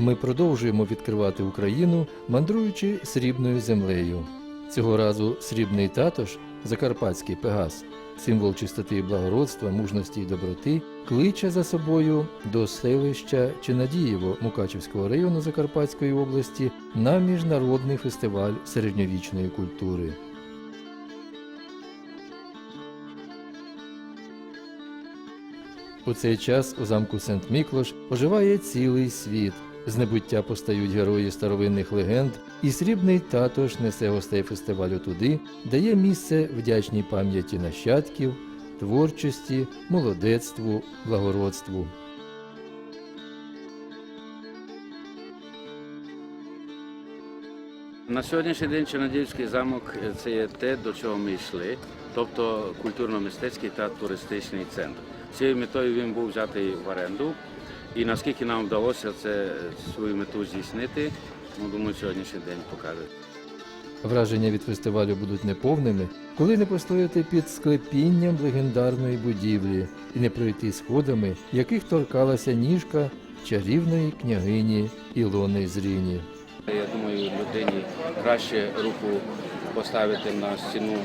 Ми продовжуємо відкривати Україну, мандруючи срібною землею. Цього разу срібний татош, закарпатський пегас, символ чистоти і благородства, мужності і доброти, кличе за собою до селища Чинадієво Мукачівського району Закарпатської області на міжнародний фестиваль середньовічної культури. У цей час у замку Сент-Міклош оживає цілий світ. З небуття постають герої старовинних легенд, і срібний татош несе гостей фестивалю туди, де є місце вдячній пам'яті нащадків, творчості, молодецтву, благородству. На сьогоднішній день Чернодівський замок е, це є те, до чого ми йшли, тобто культурно-мистецький та туристичний центр. Цією метою він був взятий в оренду. І наскільки нам вдалося це свою мету здійснити, ну, думаю, сьогоднішній день покаже. Враження від фестивалю будуть неповними, коли не постояти під склепінням легендарної будівлі і не пройти сходами, яких торкалася ніжка чарівної княгині Ілони Зріні. Я думаю, людині краще руку поставити на стіну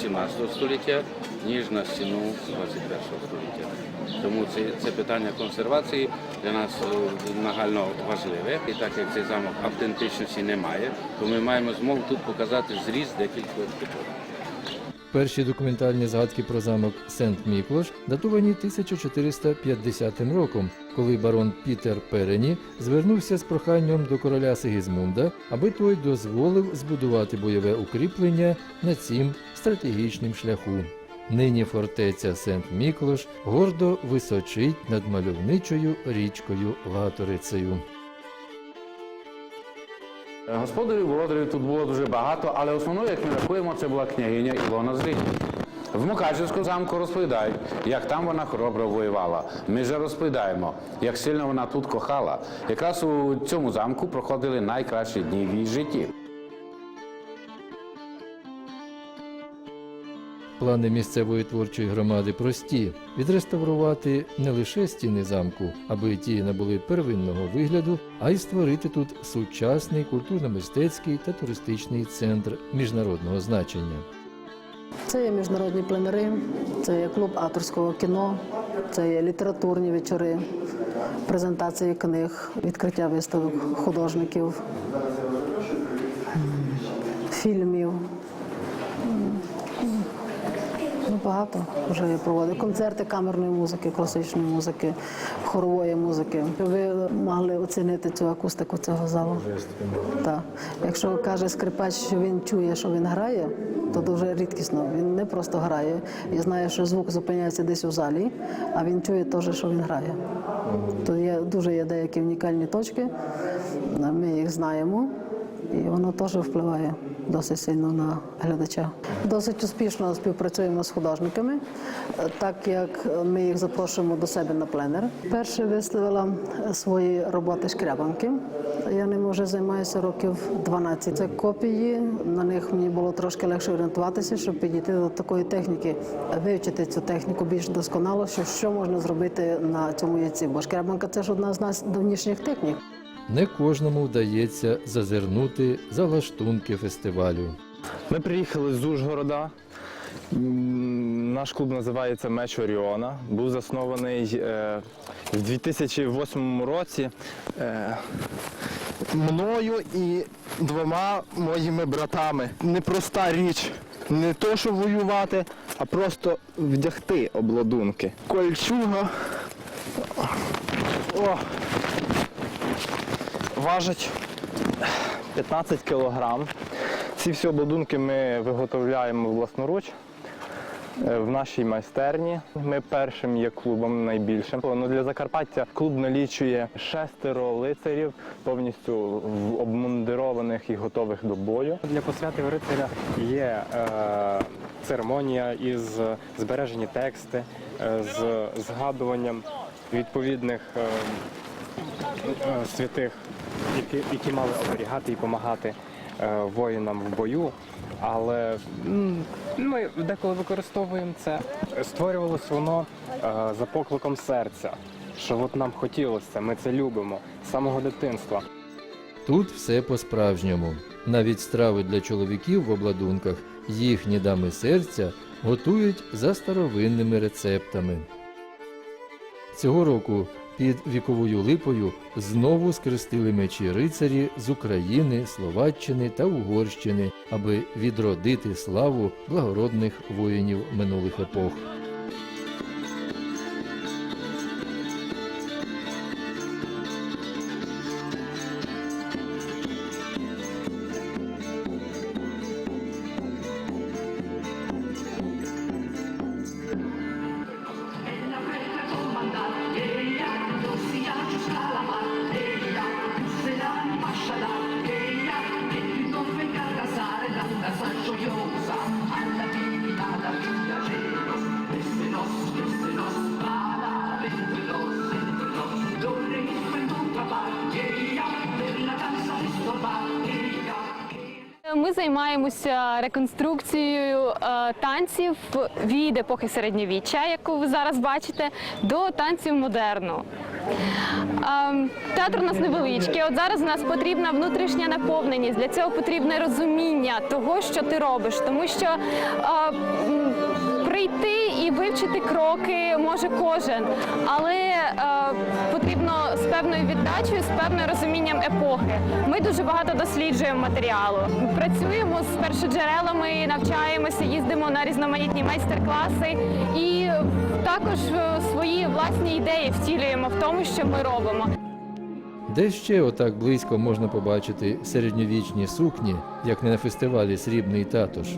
17 століття, ніж на стіну 21 століття. Тому це, це питання консервації для нас е, нагально важливе. І так як цей замок автентичності немає, то ми маємо змогу тут показати зріз декількох епох. Перші документальні згадки про замок Сент-Міклош датовані 1450 роком, коли барон Пітер Перені звернувся з проханням до короля Сигізмунда, аби той дозволив збудувати бойове укріплення на цім стратегічним шляху. Нині фортеця Сент-Міклош гордо височить над мальовничою річкою Латорицею. Господарів володарів тут було дуже багато, але основною, як ми рахуємо, це була княгиня Ілона Зрій. В Мукачівському замку розповідають, як там вона хоробро воювала. Ми вже розповідаємо, як сильно вона тут кохала. Якраз у цьому замку проходили найкращі дні в її житті. Плани місцевої творчої громади прості відреставрувати не лише стіни замку, аби ті набули первинного вигляду, а й створити тут сучасний культурно-мистецький та туристичний центр міжнародного значення. Це є міжнародні пленери, це є клуб авторського кіно, це є літературні вечори, презентації книг, відкриття виставок художників, фільмів. Багато вже я проводив. Концерти камерної музики, класичної музики, хорової музики. Ви могли оцінити цю акустику цього залу. Так. Якщо каже скрипач, що він чує, що він грає, то дуже рідкісно. Він не просто грає і знає, що звук зупиняється десь у залі, а він чує теж, що він грає. То є дуже є деякі унікальні точки. Ми їх знаємо, і воно теж впливає досить сильно на глядача. Досить успішно співпрацюємо з художниками, так як ми їх запрошуємо до себе на пленер. Перше виставила свої роботи шкрябанки. Я ними вже займаюся років 12. Це копії. На них мені було трошки легше орієнтуватися, щоб підійти до такої техніки, вивчити цю техніку більш досконало, що, що можна зробити на цьому яйці. Бо шкрябанка це ж одна з найдавнішніх технік. Не кожному вдається зазирнути за лаштунки фестивалю. Ми приїхали з Ужгорода. Наш клуб називається Меч Оріона. Був заснований е, в 2008 році е, мною і двома моїми братами. Непроста річ. Не то, що воювати, а просто вдягти обладунки. Кольчуга. О, важить 15 кілограм. Ці всі обладунки ми виготовляємо власноруч е, в нашій майстерні. Ми першим є клубом найбільшим. Ну, для Закарпаття клуб налічує шестеро лицарів, повністю обмундированих і готових до бою. Для посвяти рицаря є е, церемонія із збережені тексти, е, з згадуванням відповідних е, е, святих, які, які мали оберігати і допомагати е, воїнам в бою. Але ми деколи використовуємо це. Створювалось воно е, за покликом серця. що от нам хотілося, ми це любимо з самого дитинства. Тут все по-справжньому. Навіть страви для чоловіків в обладунках їхні дами серця готують за старовинними рецептами. Цього року під віковою липою знову скрестили мечі рицарі з України, Словаччини та Угорщини, аби відродити славу благородних воїнів минулих епох. Ми займаємося реконструкцією е, танців від епохи середньовіччя, яку ви зараз бачите, до танців модерну. Ем, Театр у нас невеличкий. От зараз у нас потрібна внутрішня наповненість. Для цього потрібне розуміння того, що ти робиш, тому що е, прийти вивчити кроки може кожен, але е, потрібно з певною віддачею, з певним розумінням епохи. Ми дуже багато досліджуємо матеріалу. Працюємо з першоджерелами, навчаємося, їздимо на різноманітні майстер-класи і також е, свої власні ідеї втілюємо в тому, що ми робимо. Де ще отак близько можна побачити середньовічні сукні, як не на фестивалі Срібний татуш?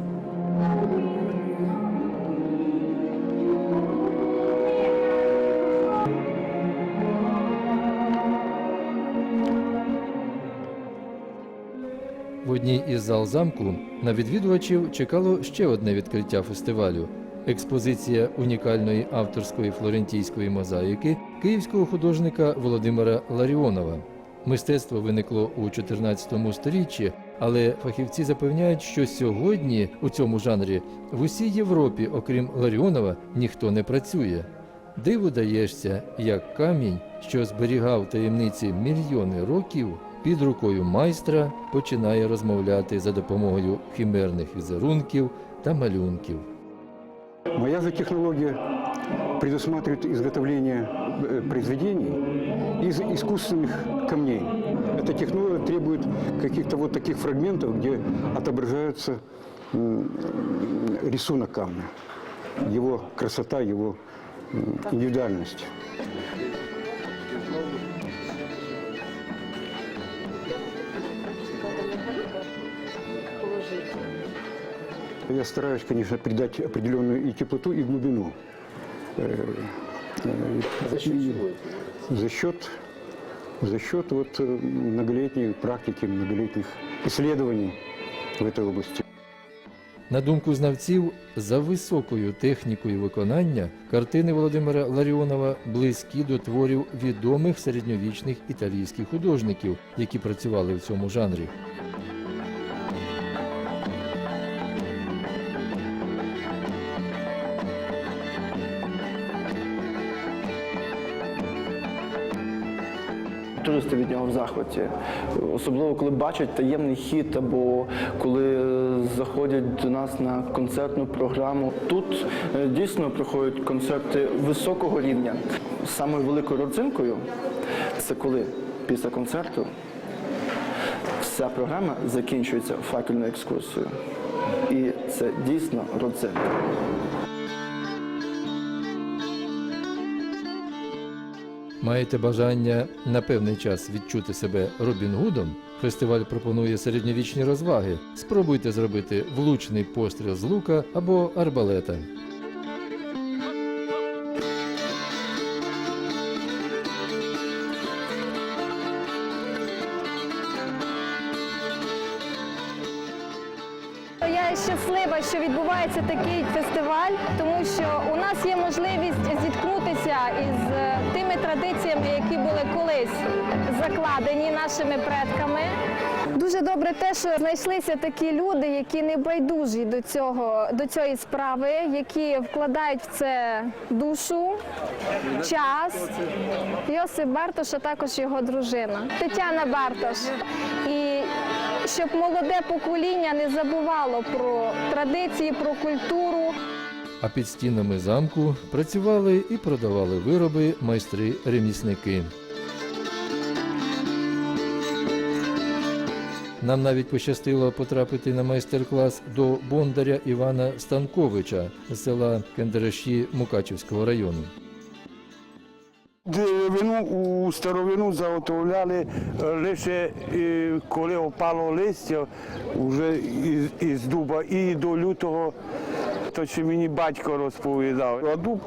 Одній із зал замку на відвідувачів чекало ще одне відкриття фестивалю експозиція унікальної авторської флорентійської мозаїки київського художника Володимира Ларіонова. Мистецтво виникло у 14 сторіччі, але фахівці запевняють, що сьогодні у цьому жанрі в усій Європі, окрім Ларіонова, ніхто не працює. Диву даєшся, як камінь, що зберігав таємниці мільйони років, під рукою майстра починає розмовляти за допомогою химерних візерунків та малюнків. Моя же технология предусматривает изготовление э, произведений из искусственных камней. Эта технология требует каких-то вот таких фрагментов, где отображается м, рисунок камня, его красота, его м, индивидуальность. Я стараюсь, конечно, придать определенную и теплоту, и глубину. Э, э, и За счет, за счет вот э, многолетней практики, многолетних исследований в этой области. На думку знавців, за високою технікою виконання картини Володимира Ларіонова близькі до творів відомих середньовічних італійських художників, які працювали в цьому жанрі. Туристи від нього в захваті, особливо коли бачать таємний хід, або коли заходять до нас на концертну програму. Тут е, дійсно проходять концерти високого рівня. Самою великою родзинкою це коли після концерту вся програма закінчується факельною екскурсією. І це дійсно родзинка. Маєте бажання на певний час відчути себе Робін Гудом? Фестиваль пропонує середньовічні розваги. Спробуйте зробити влучний постріл з лука або арбалета. Щаслива, що відбувається такий фестиваль, тому що у нас є можливість зіткнутися із е, тими традиціями, які були колись закладені нашими предками. Дуже добре те, що знайшлися такі люди, які не байдужі до цього до цієї справи, які вкладають в це душу, час. Йосип Бартош, а також його дружина Тетяна Бартош. І щоб молоде покоління не забувало про традиції, про культуру. А під стінами замку працювали і продавали вироби майстри-ремісники. Нам навіть пощастило потрапити на майстер-клас до бондаря Івана Станковича з села Кенdeреші Мукачівського району. Деревину у старовину заготовляли е, лише е, коли опало листя вже із, із дуба і до лютого, то ще мені батько розповідав. А дуб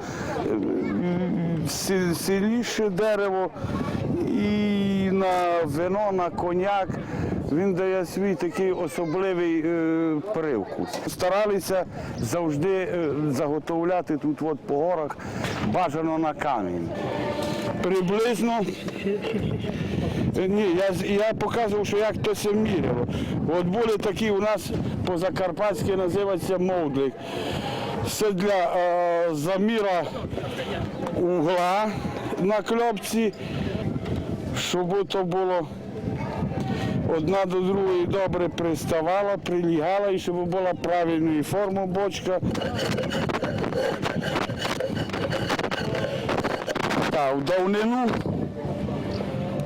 е, сильніше дерево і на вино, на коняк. Він дає свій такий особливий е, привкус. Старалися завжди заготовляти тут от по горах, бажано на камінь. Приблизно. Е, Ні, я, я показував, що як то це міряло. От були такі у нас по-закарпатськи називаються мовдлик. Це для е, заміра угла на кльопці, щоб то було одна до другої добре приставала, прилягала і щоб була правильної форми бочка. Так, в давнину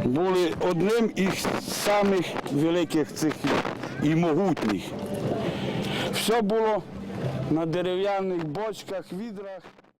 були одним із самих великих цих і могутніх. Все було на дерев'яних бочках, відрах.